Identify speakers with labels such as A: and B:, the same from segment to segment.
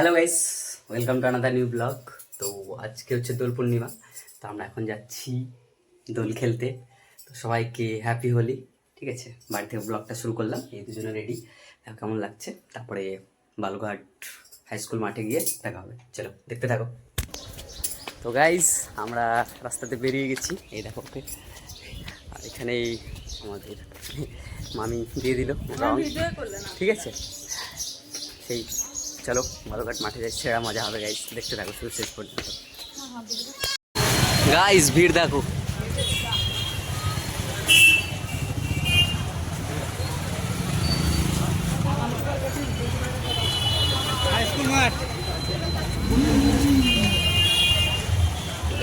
A: Hello guys welcome to another new blog তো আজকে হচ্ছে দোল পূর্ণিমা। তো আমরা এখন যাচ্ছি দোল খেলতে। তো সবাইকে হ্যাপি হোলি ঠিক আছে? বাড়ি থেকে ব্লগটা শুরু করলাম। এই দুজনে রেডি দেখো কেমন লাগছে। তারপরে বালুঘাট হাই স্কুল মাঠে গিয়ে দেখা হবে। চলো দেখতে থাকো। তো গাইস আমরা রাস্তাতে বেরিয়ে গেছি। এই দেখো ওকে। আর এখানেই আমাদের মামি দিয়ে দিল। ঠিক আছে? সেই চলো বালুঘাট মাঠে যাই, সেরা মজা হবে গাইস দেখতে থাকো শুরু শেষ পর্যন্ত। গাইস ভিড় দেখো।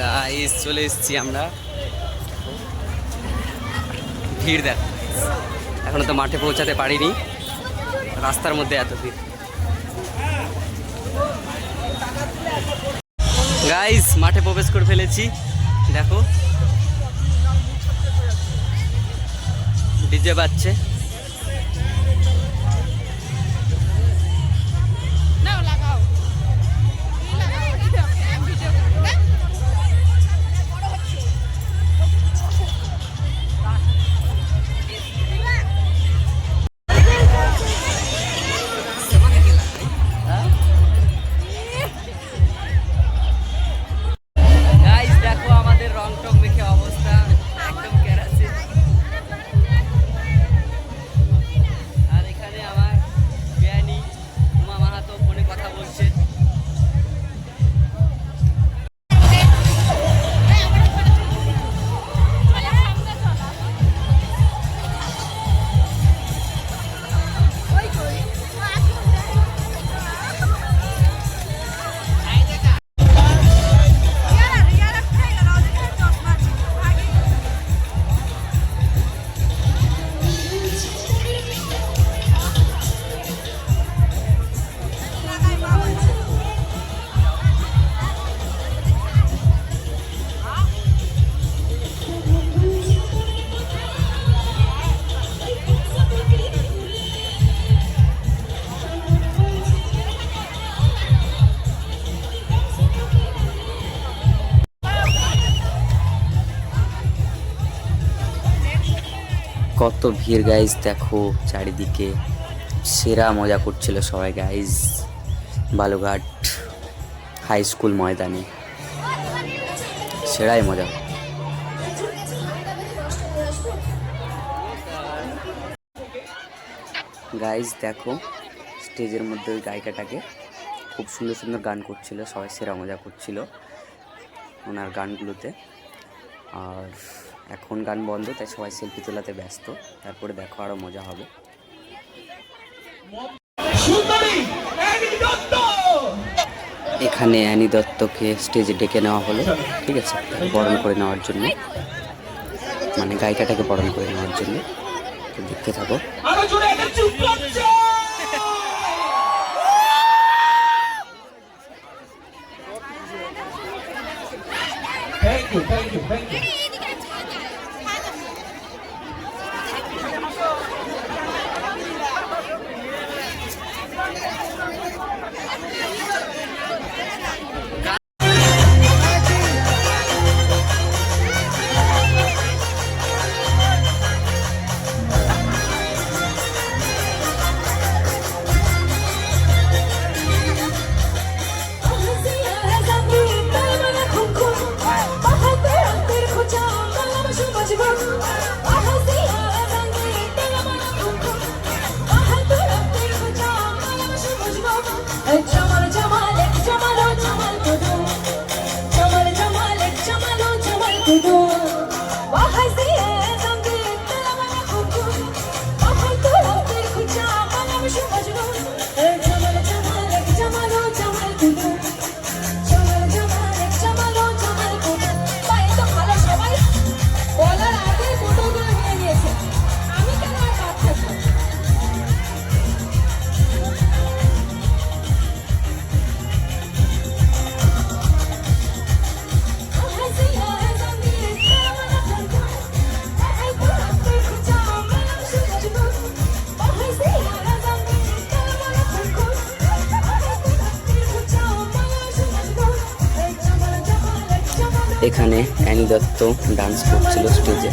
A: গাইস চলে এসেছি আমরা। ভিড় দেখো। এখনও তো মাঠে পৌঁছাতে পারিনি। রাস্তার মধ্যে এত ভিড়। গাইস মাঠে প্রবেশ করে ফেলেছি। দেখো। ডিজে বাজছে। কত ভিড় গাইজ দেখো চারিদিকে সেরা মজা করছিল সবাই গাইজ বালুঘাট হাই স্কুল ময়দানে। সেরাই মজা। গাইজ দেখো স্টেজের মধ্যে ওই গায়িকাটাকে খুব সুন্দর সুন্দর গান করছিল, সবাই সেরা মজা করছিল ওনার গানগুলোতে। আর এখন গান বন্ধ তাই সবাই সেলফি তোলাতে ব্যস্ত। তারপরে দেখো আরও মজা হবে। এখানে অ্যানি দত্তকে স্টেজে ডেকে নেওয়া হলো ঠিক আছে? বরণ করে নেওয়ার জন্য। মানে গায়িকাটাকে বরণ করে নেওয়ার জন্য। দেখতে থাকো।
B: আরও জোরে এটা চুপ করছে! থ্যাংক এখানে অ্যানি দত্ত ডান্স করছিল স্টেজে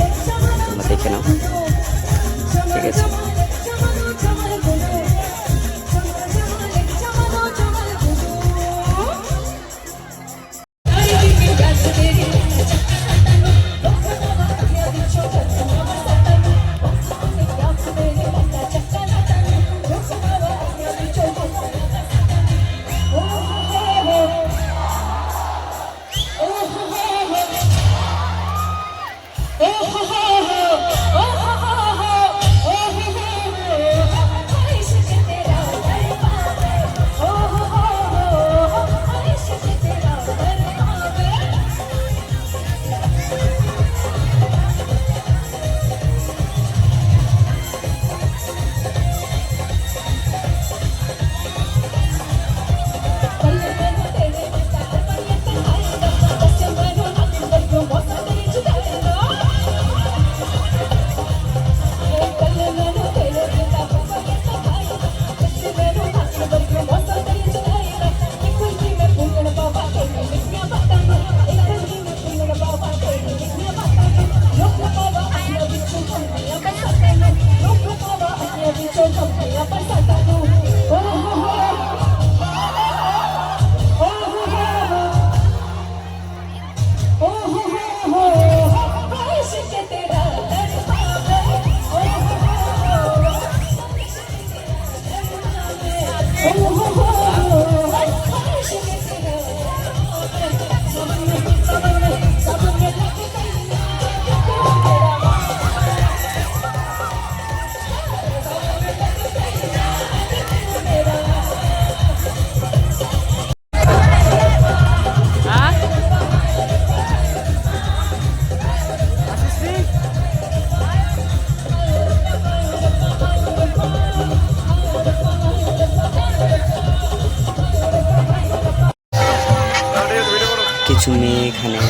B: এখানে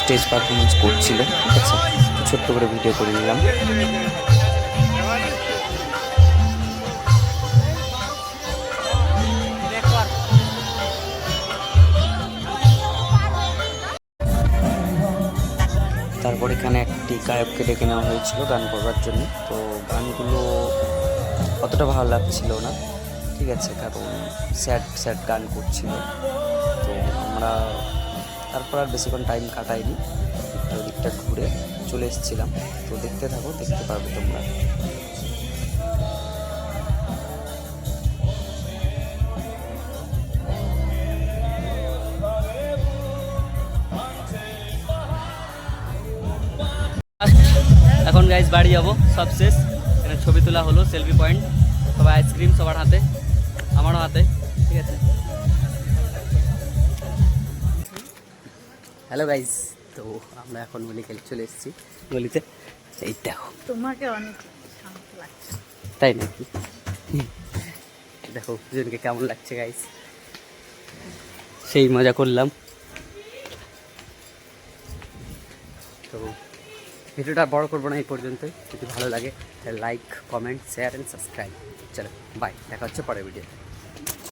B: স্টেজ পারফরমেন্স করছিল, ঠিক আছে? ছোট্ট করে ভিডিও করে নিলাম তারপর এখানে একটি গায়ককে ডেকে নেওয়া হয়েছিল গান করবার জন্য। তো গানগুলো অতটা ভালো লাগছিল না, ঠিক আছে? কারণ স্যাড স্যাড গান করছিল। তো আমরা তারপর আর বেশিক্ষণ টাইম কাটাইনি দিকটা ওদিকটা ঘুরে চলে এসেছিলাম। তো দেখতে থাকো, দেখতে পারবে তোমরা। এখন গাইজ বাড়ি যাব, সব শেষ। এখানে ছবি তোলা হলো সেলফি পয়েন্ট সবাই আইসক্রিম সবার হাতে, আমারও হাতে, ঠিক আছে? হ্যালো গাইজ তো আমরা এখন হোলি খেলে চলে এসেছি গলিতে। এই দেখো।
C: তোমাকে অনেক
B: তাই নাকি? দেখো দুজনকে কেমন লাগছে গাইস সেই মজা করলাম। তো ভিডিওটা বড় করব না এই পর্যন্তই। যদি ভালো লাগে তাহলে like comment share and subscribe চলো বাই দেখা হচ্ছে পরের ভিডিও